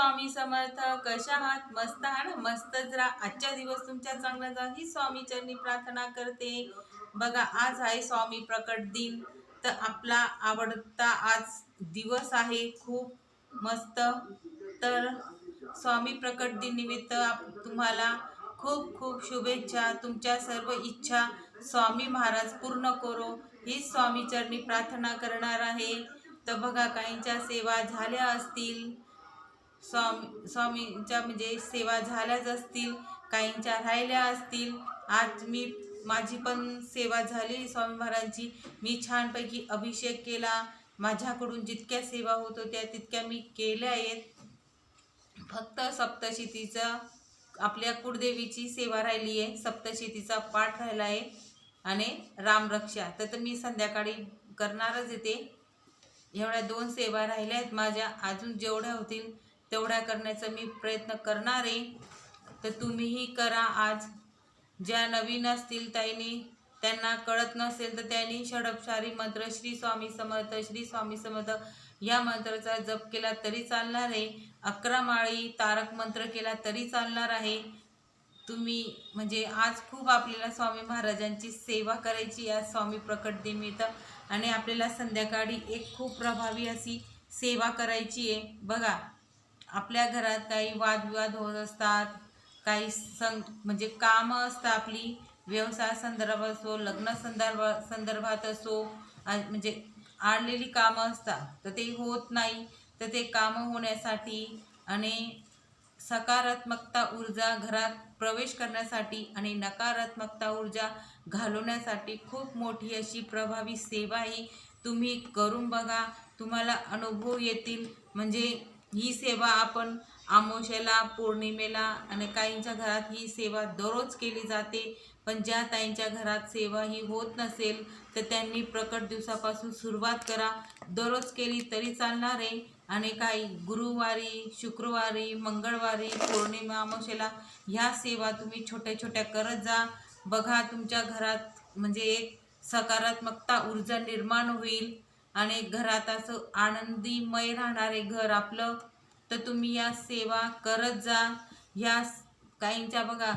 स्वामी समर्थ कशा आहात मस्त आहात ना मस्तच राहा. आजच्या दिवस तुमच्या चांगला जा ही स्वामी चरणी प्रार्थना करते. बघा आज आहे स्वामी प्रकट दिन. तर आपला आवडता आज दिवस आहे. खूप मस्त. तर स्वामी प्रकट दिन निमित्त आप- तुम्हाला खूप खूप शुभेच्छा. तुमच्या सर्व इच्छा स्वामी महाराज पूर्ण करो. ही स्वामी चरणी प्रार्थना करणार आहे. तर बघा काहींच्या सेवा झाल्या असतील. स्वामी स्वामींच्या म्हणजे सेवा झाल्याच असतील काहींच्या राहिल्या असतील. आज मी माझी पण सेवा झाली स्वामी महाराजांची. मी छानपैकी अभिषेक केला. माझ्याकडून जितक्या सेवा होत होत्या तितक्या मी केल्या आहेत. फक्त सप्तशेतीचं आपल्या कुळदेवीची सेवा राहिली आहे. सप्तशतीचा पाठ राहिला आहे. आणि रामरक्षा तर तर मी संध्याकाळी करणारच येते एवढ्या दोन सेवा राहिल्या आहेत. माझ्या अजून जेवढ्या होतील तेवढ्या करण्याचा मी प्रयत्न करणार. आहे तर तुम्हीही करा आज. ज्या नवीन असतील त्यांनी त्यांना कळत नसेल तर त्यांनी षडपशारी मंत्र श्री स्वामी समर्थ श्री स्वामी समर्थ या मंत्राचा जप केला तरी चालणार आहे. अकरा माळी तारक मंत्र केला तरी चालणार आहे. तुम्ही म्हणजे आज खूप आपल्याला स्वामी महाराजांची सेवा करायची या स्वामी प्रकट दिनिमित्त आणि आपल्याला संध्याकाळी एक खूप प्रभावी अशी सेवा करायची आहे. बघा आपल्या घरात काही वादविवाद होत असतात काही सं म्हणजे कामं असतात आपली व्यवसाय संदर्भात असो लग्न संदर्भ संदर्भात असो म्हणजे आडलेली कामं असतात तर ते होत नाही तर ते कामं होण्यासाठी आणि सकारात्मकता ऊर्जा घरात प्रवेश करण्यासाठी आणि नकारात्मकता ऊर्जा घालवण्यासाठी खूप मोठी अशी प्रभावी सेवा ही तुम्ही करून बघा तुम्हाला अनुभव येतील. म्हणजे ही सेवा आपण आमोशेला पौर्णिमेला आणि काहींच्या घरात ही सेवा दररोज केली जाते. पण ज्या ताईंच्या घरात सेवा ही होत नसेल तर त्यांनी प्रकट दिवसापासून सुरुवात करा. दररोज केली तरी चालणार आहे. आणि काही गुरुवारी शुक्रवारी मंगळवारी पौर्णिमा अमावस्येला ह्या सेवा तुम्ही छोट्या छोट्या करत जा. बघा तुमच्या घरात म्हणजे एक सकारात्मकता ऊर्जा निर्माण होईल. आणि घरात असं आनंदीमय राहणारे घर आपलं तर तुम्ही या सेवा करत जा. या काहींच्या बघा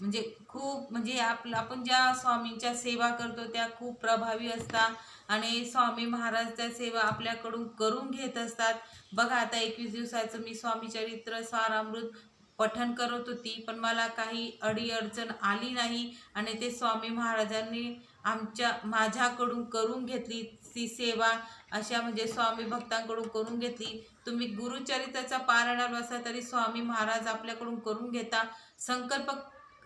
म्हणजे खूप म्हणजे आपलं आपण ज्या स्वामींच्या सेवा करतो त्या खूप प्रभावी असतात. आणि स्वामी महाराजच्या सेवा आपल्याकडून करून घेत असतात. बघा आता एकवीस दिवसाचं मी स्वामी चरित्र सारामृत पठण करत होती पण मला काही अडीअडचण आली नाही. आणि ते स्वामी महाराजांनी आमच्या माझ्याकडून करून घेतली ती सेवा अशा म्हणजे स्वामी भक्तांकडून करून घेतली. तुम्ही गुरुचरित्राचा पारायणावर बसा तरी स्वामी महाराज आपल्याकडून करून घेता. संकल्प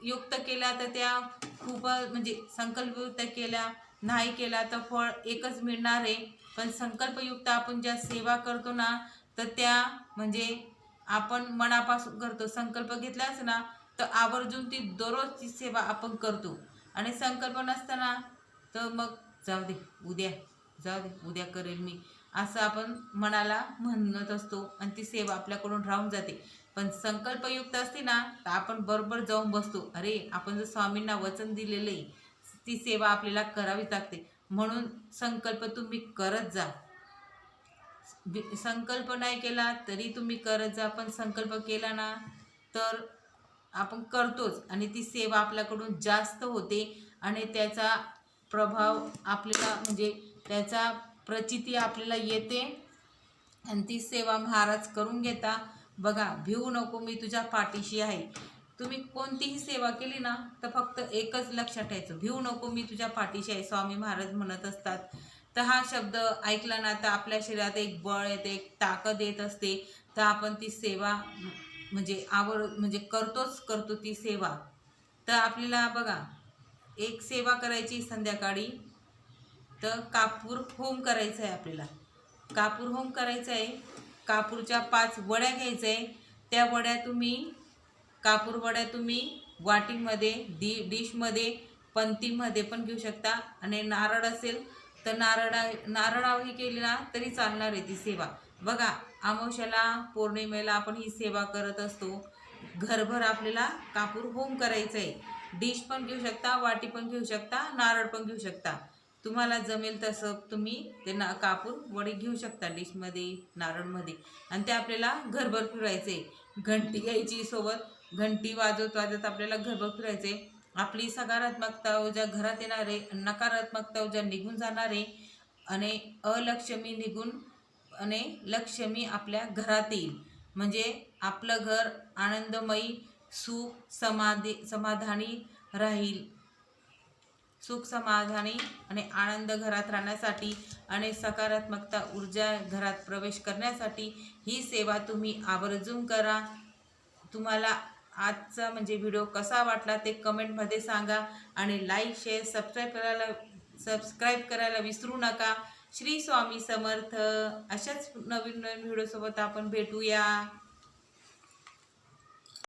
युक्त केला तर त्या खूप म्हणजे संकल्पयुक्त केल्या नाही केला तर फळ एकच मिळणार आहे. पण संकल्पयुक्त आपण ज्या सेवा करतो ना तर त्या म्हणजे आपण मनापासून करतो. संकल्प घेतलाच ना तर आवर्जून ती दररोज ती सेवा आपण करतो. आणि संकल्प नसताना तर मग जाऊ दे उद्या जाऊ दे उद्या करेल मी. असं आपण मनाला म्हणत असतो आणि ती सेवा आपल्याकडून राहून जाते. पण संकल्पयुक्त असते ना तर आपण बरोबर जाऊन बसतो. अरे आपण जर स्वामींना वचन दिलेलं आहे ती सेवा आपल्याला करावी लागते. म्हणून संकल्प तुम्ही करत जा. संकल्प नाही केला तरी तुम्ही करत जा पण संकल्प केला ना तर आपण करतोच आणि ती सेवा आपल्याकडून जास्त होते आणि त्याचा प्रभाव आपल्याला म्हणजे त्याचा प्रचिती आपल्याला येते. आणि ती सेवा महाराज करून घेता. बघा भिवू नको मी तुझ्या पाठीशी आहे. तुम्ही कोणतीही सेवा केली ना तर फक्त एकच लक्षात ठेवायचं. भिवू नको मी तुझ्या पाठीशी आहे स्वामी महाराज म्हणत असतात. तर हा शब्द ऐकला ना तर आपल्या शरीरात एक बळ येते एक ताकद येत असते. तर आपण ती सेवा म्हणजे आवड म्हणजे करतोच करतो ती सेवा. तर आपल्याला बघा एक सेवा करायची संध्याकाळी तर कापूर होम करायचं आहे आपल्याला. कापूर होम करायचं आहे कापूरच्या पाच वड्या घ्यायच्या आहे त्या वड्या तुम्ही कापूर वड्या तुम्ही वाटीमध्ये डी डिशमध्ये पंतीमध्ये पण घेऊ शकता. आणि नारळ असेल तर नारळा नारळावही केलेला तरी चालणार आहे ती सेवा. बघा अमावश्याला पौर्णिमेला आपण ही सेवा करत असतो. घरभर आपल्याला कापूर होम करायचं आहे डिश पण घेऊ शकता वाटी पण घेऊ शकता नारळ पण घेऊ शकता. तुम्हाला जमेल तसं तुम्ही ते ना कापूर वडी घेऊ शकता डिशमध्ये नारळमध्ये. आणि ते आपल्याला घरभर फिरवायचे घंटी घ्यायची सोबत. घंटी वाजवत वाजत आपल्याला घरभर फिरायचे आपली सकारात्मकता ऊर्जा घरात येणारे नकारात्मकता ऊर्जा निघून जाणारे आणि अलक्षमी निघून आणि लक्ष्मी आपल्या घरात येईल. म्हणजे आपलं घर आनंदमयी सुख समाधी समाधानी राहील. सुख समाधानी आणि आनंद घरात राहण्यासाठी आणि सकारात्मकता ऊर्जा घरात प्रवेश करण्यासाठी ही सेवा तुम्ही आवर्जून करा. तुम्हाला आजचा म्हणजे व्हिडिओ कसा वाटला ते कमेंटमध्ये सांगा आणि लाईक शेअर सबस्क्राईब करायला सबस्क्राईब करायला विसरू नका. श्री स्वामी समर्थ. अशाच नवीन नवीन व्हिडिओसोबत आपण भेटूया.